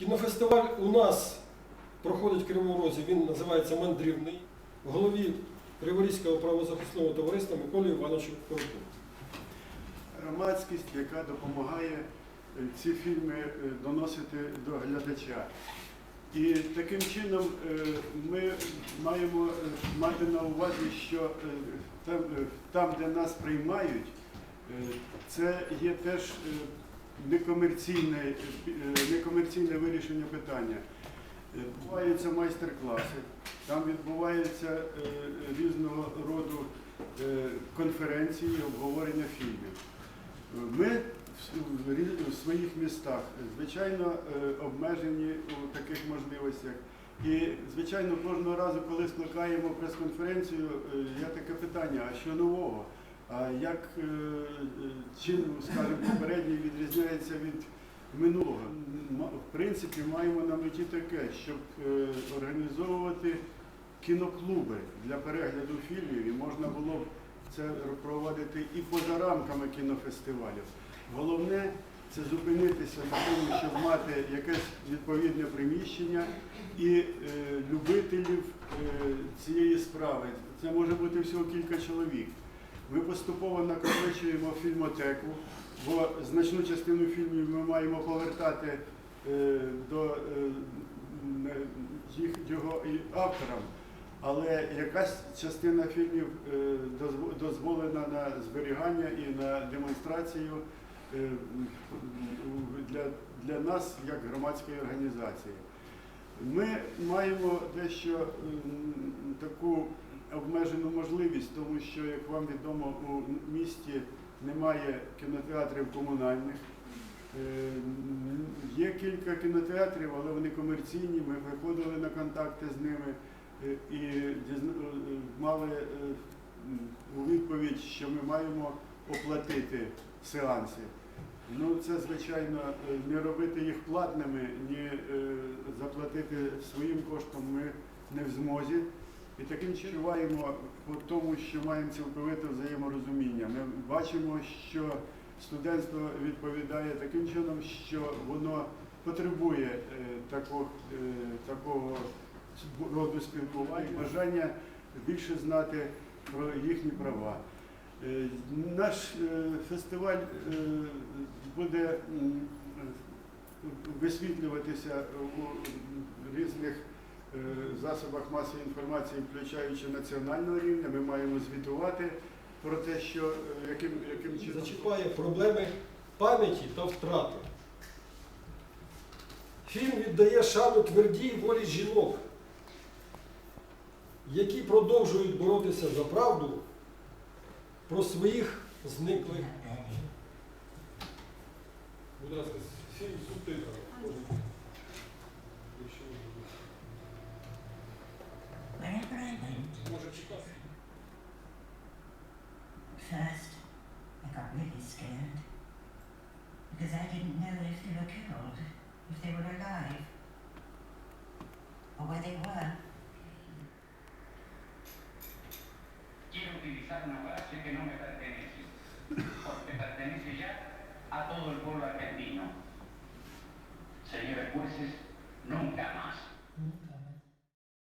Кінофестиваль у нас проходить в Кривому Розі, він називається Мандрівний. В голові Криворізького правозахисного товариства Миколі Івановичу Коробку. громадськість, яка допомагає е, ці фільми е, доносити до глядача. І таким чином е, ми маємо мати на увазі, що там, де нас приймають, це є теж некомерційне, е, некомерційне вирішення питання. Е, Відбуваються майстер-класи, там відбуваються е, різного роду конференції, обговорення фільмів. Ми в- своїх містах, звичайно, обмежені у таких можливостях. І, звичайно, кожного разу, коли скликаємо прес-конференцію, є таке питання, а що нового? А як е, е, скажімо, попередній відрізняється від минулого? В принципі, маємо на меті таке, щоб е, організовувати кіноклуби для перегляду фільмів, і можна було б це проводити і поза рамками кінофестивалів. Головне це зупинитися на тому, щоб мати якесь відповідне приміщення і е, любителів е, цієї справи. Це може бути всього кілька чоловік. Ми поступово накопичуємо фільмотеку, бо значну частину фільмів ми маємо повертати е, до е, їх його авторам. Але якась частина фільмів е, дозволена на зберігання і на демонстрацію для, для нас як громадської організації. Ми маємо дещо таку обмежену можливість, тому що, як вам відомо, у місті немає кінотеатрів комунальних. Е, Є кілька кінотеатрів, але вони комерційні. Ми виходили на контакти з ними е, і е, мали у відповідь, що ми маємо оплатити сеанси. Ну, це, звичайно, не робити їх платними, ні заплатити своїм коштом ми не в змозі. І таким відчуваємо по тому, що маємо цілковите взаєморозуміння. Ми бачимо, що студентство відповідає таким чином, що воно потребує е, е, такого роду спілкування, бажання більше знати про їхні права. Е, Наш фестиваль буде висвітлюватися у різних засобах масової інформації, включаючи національного рівня. Ми маємо звітувати про те, що е, яким, яким чином Зачіпає проблеми пам'яті та втрати. Фільм віддає шану твердій волі жінок, які продовжують боротися за правду про своїх зниклих. Будь ласка, фільм з субтитрами. First I got really scared because I didn't know if they were killed, if they were alive, or where they were. Quiero utilizar una frase que no me pertenece, porque pertenece ya a todo el pueblo argentino. Señores jueces, nunca más. Mm.